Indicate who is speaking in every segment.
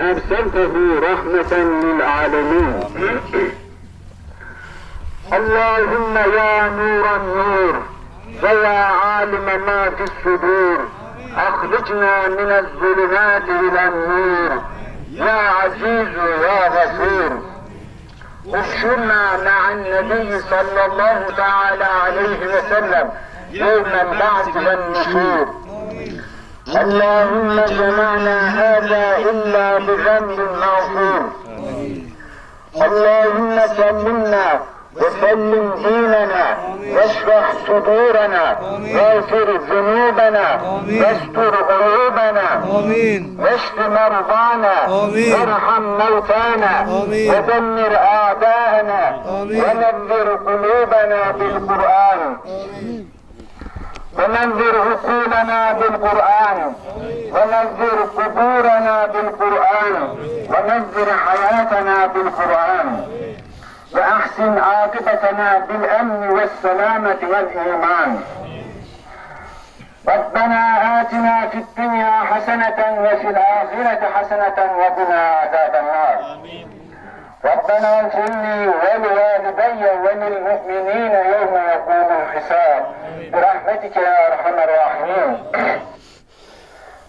Speaker 1: أرسلته رحمة للعالمين. اللهم يا نور النور ويا عالم ما في الصدور أخرجنا من الظلمات إلى النور. يا عزيز يا غفور. احشرنا مع النبي صلى الله تعالى عليه وسلم يوم البعث والنشور. اللهم جمعنا هذا إلا بذنب مغفور اللهم سلمنا وسلم ديننا واشرح صدورنا واغفر ذنوبنا واستر عيوبنا
Speaker 2: آمين
Speaker 1: واشف مرضانا. وارحم موتانا. ودمر أعداءنا
Speaker 2: آمين.
Speaker 1: ونذر قلوبنا بالقرآن وننذر عقولنا بالقرآن. وننذر قبورنا بالقرآن. وننذر حياتنا بالقرآن. وأحسن عاقبتنا بالأمن والسلامة والإيمان. ربنا آتنا في الدنيا حسنة وفي الآخرة حسنة وقنا عذاب النار. ربنا اغفر لي ولوالدي وللمؤمنين يوم يقوم الحساب. برحمتك يا أرحم الراحمين.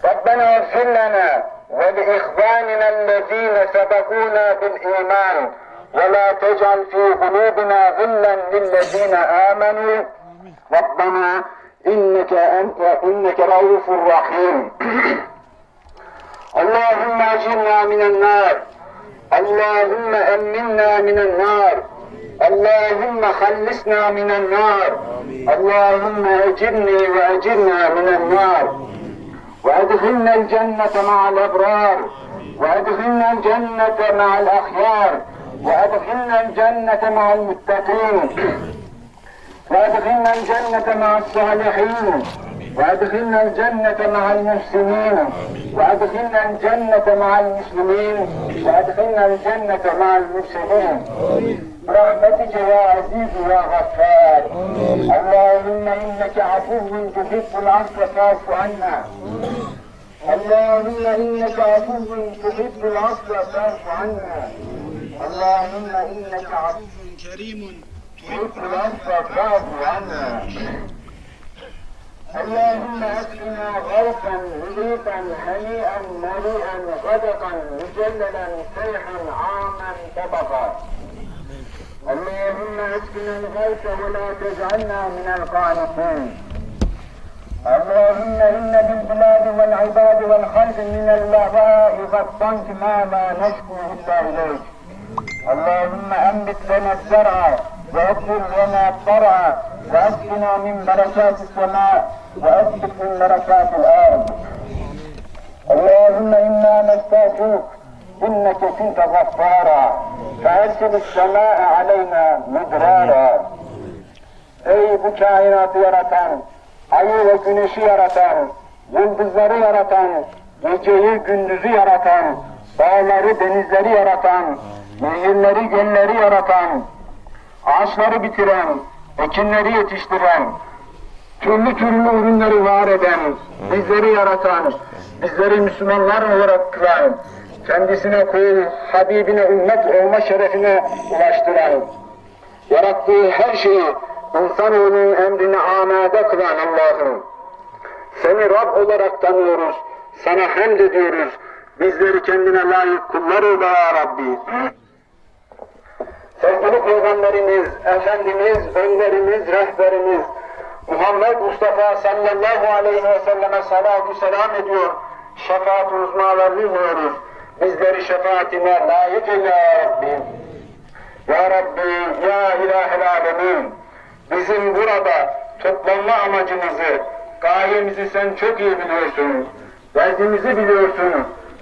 Speaker 1: ربنا اغفر لنا ولإخواننا الذين سبقونا بالإيمان. ولا تجعل في قلوبنا غلا للذين آمنوا. ربنا إنك أنت إنك رؤوف رحيم. اللهم اجرنا من النار. اللهم أمنا من النار. اللهم خلصنا من النار. اللهم أجرني وأجرنا من النار. وأدخلنا الجنة مع الأبرار. وأدخلنا الجنة مع الأخيار. وأدخلنا الجنة مع المتقين. وأدخلنا الجنة مع الصالحين. وأدخلنا الجنة مع المحسنين وأدخلنا الجنة مع المسلمين. وأدخلنا الجنة مع المرسلين. برحمتك يا عزيز يا غفار. اللهم إنك عفو تحب العفو فاعف عنا. اللهم إنك عفو تحب العفو فاعف عنا. اللهم إنك عفو كريم تحب العفو فاعف عنا. اللهم اسقنا غوثا مليقا هنيئا مريئا غدقا مجللا صيحا عاما طبقا. اللهم اسقنا الغوث ولا تجعلنا من القانطين. اللهم إن بالبلاد والعباد والخلق من اللغاء والطنك ما لا نشكو إلا إليك. اللهم أنبت لنا الزرع واكثر لنا الطرع واسقنا من بركات السماء واسقط من بركات الارض اللهم انا نستغفرك انك كنت غفارا فارسل السماء علينا مدرارا Ey bu kainatı yaratan, ayı ve güneşi yaratan, yıldızları yaratan, geceyi gündüzü yaratan, dağları denizleri yaratan, nehirleri gölleri yaratan, ağaçları bitiren, ekinleri yetiştiren, türlü türlü ürünleri var eden, bizleri yaratan, bizleri Müslümanlar olarak kılan, kendisine kul, Habibine ümmet olma şerefine ulaştıran, yarattığı her şeyi insanoğlunun emrine amade kılan Allah'ım. Seni Rab olarak tanıyoruz, sana hamd ediyoruz. Bizleri kendine layık kullar ya Rabbi. Sevgili Peygamberimiz, Efendimiz, önderimiz, rehberimiz, Muhammed Mustafa sallallahu aleyhi ve selleme salatu selam ediyor. Şefaat uzmalarını diliyoruz. Bizleri şefaatine layık eyle ya Rabbi. Ya Rabbi, Ya İlahel Alemin, bizim burada toplanma amacımızı, gayemizi sen çok iyi biliyorsun. Derdimizi biliyorsun.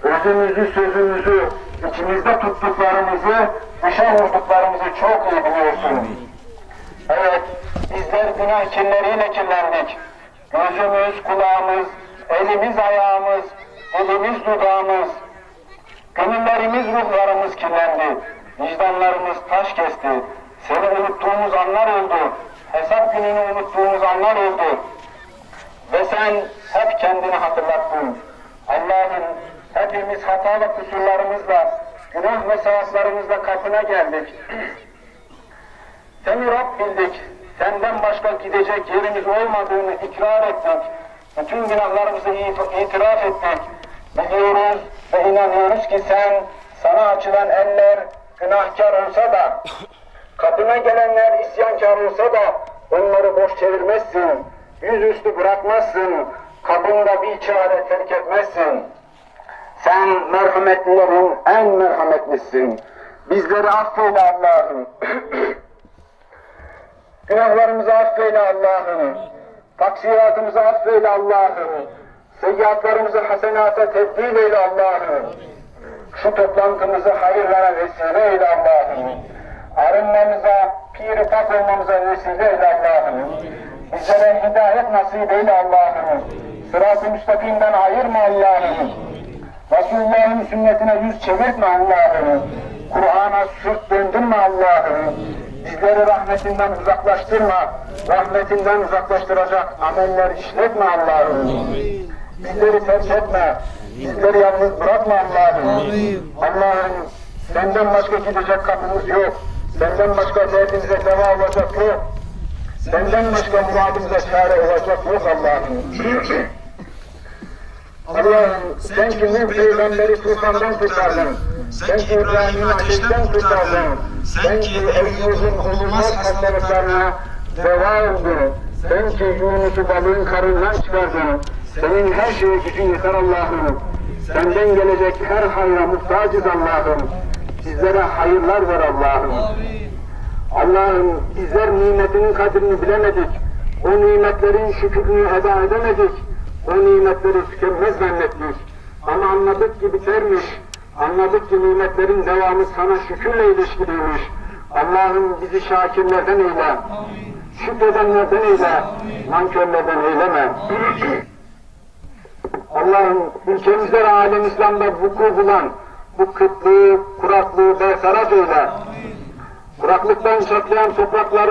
Speaker 1: Özümüzü, sözümüzü, içimizde tuttuklarımızı, dışa vurduklarımızı çok iyi biliyorsun. Evet, bizler günah kirleriyle kirlendik. Gözümüz, kulağımız, elimiz, ayağımız, dilimiz, dudağımız, gönüllerimiz, ruhlarımız kirlendi. Vicdanlarımız taş kesti. Seni unuttuğumuz anlar oldu. Hesap gününü unuttuğumuz anlar oldu. Ve sen hep kendini hatırlattın. Allah'ın Hepimiz hata ve kusurlarımızla, günah ve sevaplarımızla kapına geldik. Seni Rab bildik. Senden başka gidecek yerimiz olmadığını ikrar ettik. Bütün günahlarımızı it- itiraf ettik. Biliyoruz ve inanıyoruz ki sen sana açılan eller günahkar olsa da kapına gelenler isyankar olsa da onları boş çevirmezsin. Yüzüstü bırakmazsın. Kapında bir çare terk etmezsin. Sen merhametlilerin en merhametlisin. Bizleri affeyle Allah'ım. Günahlarımızı affeyle Allah'ım. Taksiratımızı affeyle Allah'ım. Seyyiatlarımızı hasenata tebdil eyle Allah'ım. Şu toplantımızı hayırlara vesile eyle Allah'ım. Arınmamıza, piri pak olmamıza vesile eyle Allah'ım. Bizlere hidayet nasip eyle Allah'ım. Sırat-ı müstakimden ayırma Allah'ım. Resulullah'ın sünnetine yüz çevirtme Allah'ım. Kur'an'a sırt döndürme Allah'ım. Bizleri rahmetinden uzaklaştırma. Rahmetinden uzaklaştıracak ameller işletme Allah'ım. Bizleri terk etme. Bizleri yalnız bırakma Allah'ım. Allah'ım senden başka gidecek kapımız yok. Senden başka derdimize deva olacak yok. Senden başka muradımıza çare olacak yok Allah'ım. Allah'ım sen ki Nuh peygamberi tufandan kurtardın. Sen ki İbrahim'i ateşten kurtardın. Sen ki Eyyub'un olmaz hastalıklarına deva oldun. Sen ki Yunus'u balığın karnından çıkardın. Senin her şeye gücün yeter Allah'ım. Senden gelecek her hayra muhtacız Allah'ım. Bizlere hayırlar ver Allah'ım. Allah'ım bizler nimetinin kadrini bilemedik. O nimetlerin şükrünü eda edemedik. O nimetleri tükenmez zannettik. Ama anladık ki bitermiş. Anladık ki nimetlerin devamı sana şükürle ilişkiliymiş. Allah'ım bizi şakirlerden eyle. Şükredenlerden eyle. Nankörlerden eyleme. Allah'ım ülkemizde ve alem İslam'da vuku bulan bu kıtlığı, kuraklığı bertaraf eyle. Kuraklıktan çatlayan topraklarımız